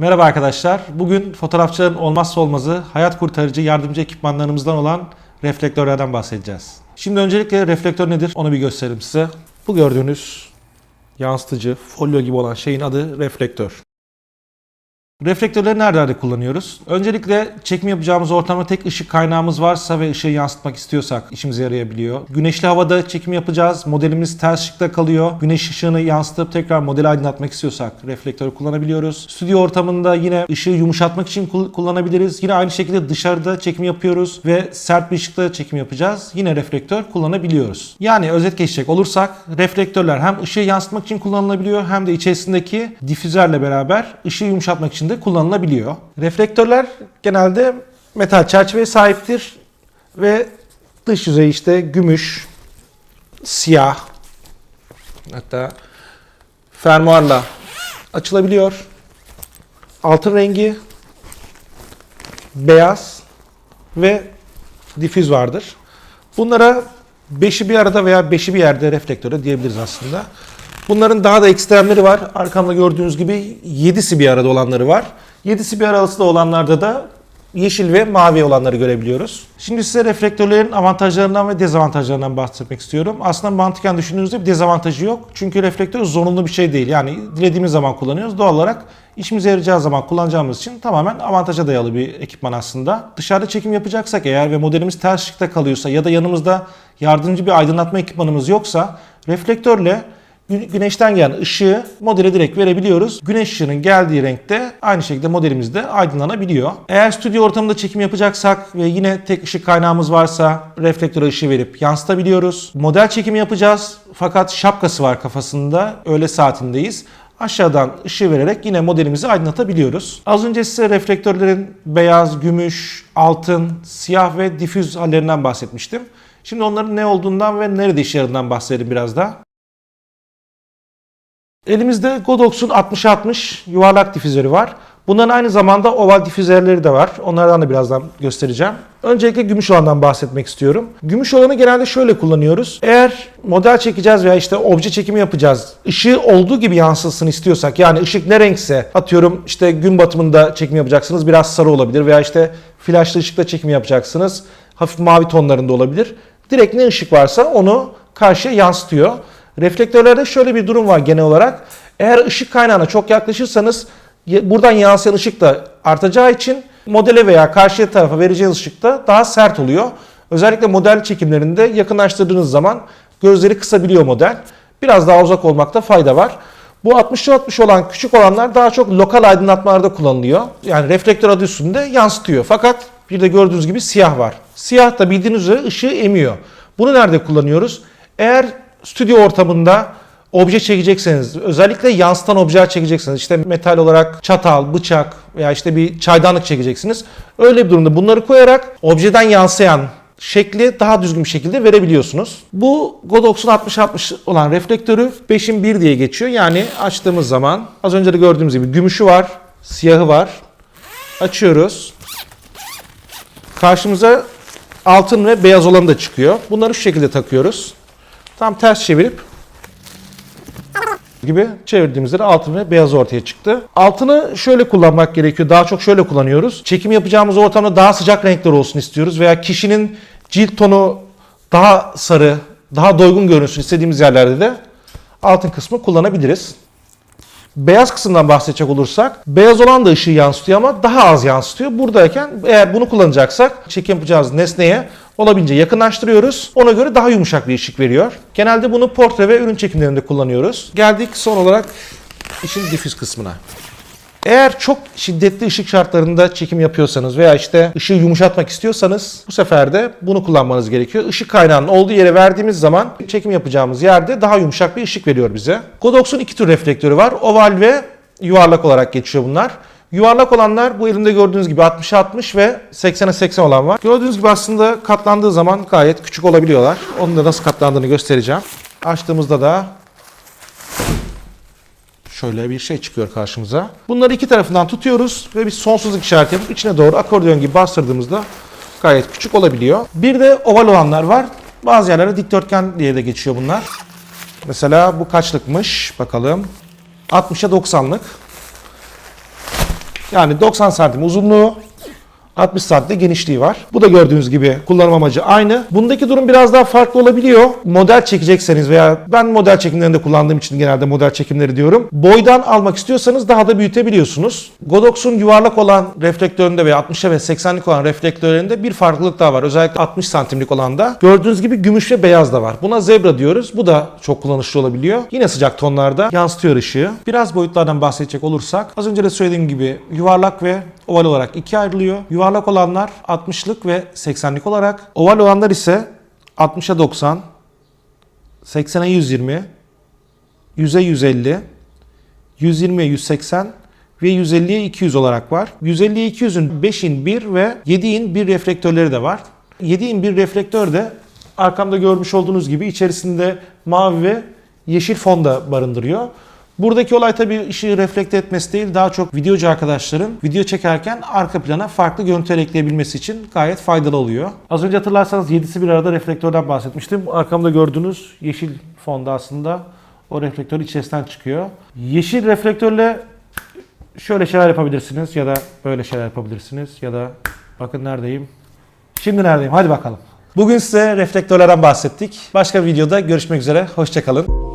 Merhaba arkadaşlar. Bugün fotoğrafçıların olmazsa olmazı hayat kurtarıcı yardımcı ekipmanlarımızdan olan reflektörlerden bahsedeceğiz. Şimdi öncelikle reflektör nedir onu bir göstereyim size. Bu gördüğünüz yansıtıcı, folyo gibi olan şeyin adı reflektör. Reflektörleri nerelerde kullanıyoruz? Öncelikle çekim yapacağımız ortamda tek ışık kaynağımız varsa ve ışığı yansıtmak istiyorsak işimize yarayabiliyor. Güneşli havada çekim yapacağız. Modelimiz ters ışıkta kalıyor. Güneş ışığını yansıtıp tekrar modeli aydınlatmak istiyorsak reflektörü kullanabiliyoruz. Stüdyo ortamında yine ışığı yumuşatmak için kul- kullanabiliriz. Yine aynı şekilde dışarıda çekim yapıyoruz ve sert bir ışıkta çekim yapacağız. Yine reflektör kullanabiliyoruz. Yani özet geçecek olursak reflektörler hem ışığı yansıtmak için kullanılabiliyor hem de içerisindeki difüzörle beraber ışığı yumuşatmak için de kullanılabiliyor. Reflektörler genelde metal çerçeveye sahiptir ve dış yüzeyi işte gümüş, siyah hatta fermuarla açılabiliyor. Altın rengi, beyaz ve difüz vardır. Bunlara beşi bir arada veya beşi bir yerde reflektörü diyebiliriz aslında. Bunların daha da ekstremleri var. Arkamda gördüğünüz gibi yedisi bir arada olanları var. Yedisi bir arası olanlarda da yeşil ve mavi olanları görebiliyoruz. Şimdi size reflektörlerin avantajlarından ve dezavantajlarından bahsetmek istiyorum. Aslında mantıken düşündüğünüzde bir dezavantajı yok. Çünkü reflektör zorunlu bir şey değil. Yani dilediğimiz zaman kullanıyoruz. Doğal olarak işimize yarayacağı zaman kullanacağımız için tamamen avantaja dayalı bir ekipman aslında. Dışarıda çekim yapacaksak eğer ve modelimiz ters ışıkta kalıyorsa ya da yanımızda yardımcı bir aydınlatma ekipmanımız yoksa reflektörle Güneşten gelen ışığı modele direkt verebiliyoruz. Güneş ışığının geldiği renkte aynı şekilde modelimiz de aydınlanabiliyor. Eğer stüdyo ortamında çekim yapacaksak ve yine tek ışık kaynağımız varsa reflektör ışığı verip yansıtabiliyoruz. Model çekimi yapacağız fakat şapkası var kafasında. Öğle saatindeyiz. Aşağıdan ışığı vererek yine modelimizi aydınlatabiliyoruz. Az önce size reflektörlerin beyaz, gümüş, altın, siyah ve difüz hallerinden bahsetmiştim. Şimdi onların ne olduğundan ve nerede işe yaradığından bahsedelim biraz daha. Elimizde Godox'un 6060 yuvarlak difüzörü var. Bunların aynı zamanda oval difüzörleri de var. Onlardan da birazdan göstereceğim. Öncelikle gümüş olandan bahsetmek istiyorum. Gümüş olanı genelde şöyle kullanıyoruz. Eğer model çekeceğiz veya işte obje çekimi yapacağız. ışığı olduğu gibi yansıtsın istiyorsak yani ışık ne renkse atıyorum işte gün batımında çekim yapacaksınız biraz sarı olabilir veya işte flaşlı ışıkta çekim yapacaksınız. Hafif mavi tonlarında olabilir. Direkt ne ışık varsa onu karşıya yansıtıyor. Reflektörlerde şöyle bir durum var genel olarak. Eğer ışık kaynağına çok yaklaşırsanız buradan yansıyan ışık da artacağı için modele veya karşı tarafa vereceğiniz ışık da daha sert oluyor. Özellikle model çekimlerinde yakınlaştırdığınız zaman gözleri kısabiliyor model. Biraz daha uzak olmakta fayda var. Bu 60-60 olan küçük olanlar daha çok lokal aydınlatmalarda kullanılıyor. Yani reflektör adı üstünde yansıtıyor. Fakat bir de gördüğünüz gibi siyah var. Siyah da bildiğiniz üzere ışığı emiyor. Bunu nerede kullanıyoruz? Eğer stüdyo ortamında obje çekecekseniz, özellikle yansıtan objeler çekeceksiniz. İşte metal olarak çatal, bıçak veya işte bir çaydanlık çekeceksiniz. Öyle bir durumda bunları koyarak objeden yansıyan şekli daha düzgün bir şekilde verebiliyorsunuz. Bu Godox'un 60-60 olan reflektörü 5'in 1 diye geçiyor. Yani açtığımız zaman az önce de gördüğümüz gibi gümüşü var, siyahı var. Açıyoruz. Karşımıza altın ve beyaz olanı da çıkıyor. Bunları şu şekilde takıyoruz. Tam ters çevirip gibi çevirdiğimizde de altın ve beyaz ortaya çıktı. Altını şöyle kullanmak gerekiyor. Daha çok şöyle kullanıyoruz. Çekim yapacağımız ortamda daha sıcak renkler olsun istiyoruz veya kişinin cilt tonu daha sarı, daha doygun görünsün istediğimiz yerlerde de altın kısmı kullanabiliriz. Beyaz kısımdan bahsedecek olursak beyaz olan da ışığı yansıtıyor ama daha az yansıtıyor. Buradayken eğer bunu kullanacaksak çekim yapacağımız nesneye olabildiğince yakınlaştırıyoruz. Ona göre daha yumuşak bir ışık veriyor. Genelde bunu portre ve ürün çekimlerinde kullanıyoruz. Geldik son olarak işin difüz kısmına. Eğer çok şiddetli ışık şartlarında çekim yapıyorsanız veya işte ışığı yumuşatmak istiyorsanız bu sefer de bunu kullanmanız gerekiyor. Işık kaynağının olduğu yere verdiğimiz zaman çekim yapacağımız yerde daha yumuşak bir ışık veriyor bize. Godox'un iki tür reflektörü var. Oval ve yuvarlak olarak geçiyor bunlar. Yuvarlak olanlar bu elimde gördüğünüz gibi 60'a 60 ve 80'e 80 olan var. Gördüğünüz gibi aslında katlandığı zaman gayet küçük olabiliyorlar. Onun da nasıl katlandığını göstereceğim. Açtığımızda da Şöyle bir şey çıkıyor karşımıza. Bunları iki tarafından tutuyoruz ve bir sonsuzluk işareti yapıp içine doğru akordeon gibi bastırdığımızda gayet küçük olabiliyor. Bir de oval olanlar var. Bazı yerlerde dikdörtgen diye de geçiyor bunlar. Mesela bu kaçlıkmış bakalım. 60'a 90'lık. Yani 90 santim uzunluğu, 60 santim de genişliği var. Bu da gördüğünüz gibi kullanım amacı aynı. Bundaki durum biraz daha farklı olabiliyor. Model çekecekseniz veya ben model çekimlerinde kullandığım için genelde model çekimleri diyorum. Boydan almak istiyorsanız daha da büyütebiliyorsunuz. Godox'un yuvarlak olan reflektöründe ve 60'a ve 80'lik olan reflektörlerinde bir farklılık daha var. Özellikle 60 santimlik olanda. Gördüğünüz gibi gümüş ve beyaz da var. Buna zebra diyoruz. Bu da çok kullanışlı olabiliyor. Yine sıcak tonlarda yansıtıyor ışığı. Biraz boyutlardan bahsedecek olursak az önce de söylediğim gibi yuvarlak ve oval olarak ikiye ayrılıyor. Yuvarlak olanlar 60'lık ve 80'lik olarak. Oval olanlar ise 60'a 90, 80'e 120, 100'e 150, 120'ye 180 ve 150'ye 200 olarak var. 150'ye 200'ün 5'in 1 ve 7'in 1 reflektörleri de var. 7'in 1 reflektör de arkamda görmüş olduğunuz gibi içerisinde mavi ve yeşil fon da barındırıyor. Buradaki olay tabii ışığı reflekte etmesi değil, daha çok videocu arkadaşların video çekerken arka plana farklı görüntüler ekleyebilmesi için gayet faydalı oluyor. Az önce hatırlarsanız 7'si bir arada reflektörden bahsetmiştim. Arkamda gördüğünüz yeşil fonda aslında o reflektör içerisinden çıkıyor. Yeşil reflektörle şöyle şeyler yapabilirsiniz ya da böyle şeyler yapabilirsiniz ya da bakın neredeyim. Şimdi neredeyim? Hadi bakalım. Bugün size reflektörlerden bahsettik. Başka bir videoda görüşmek üzere. Hoşçakalın.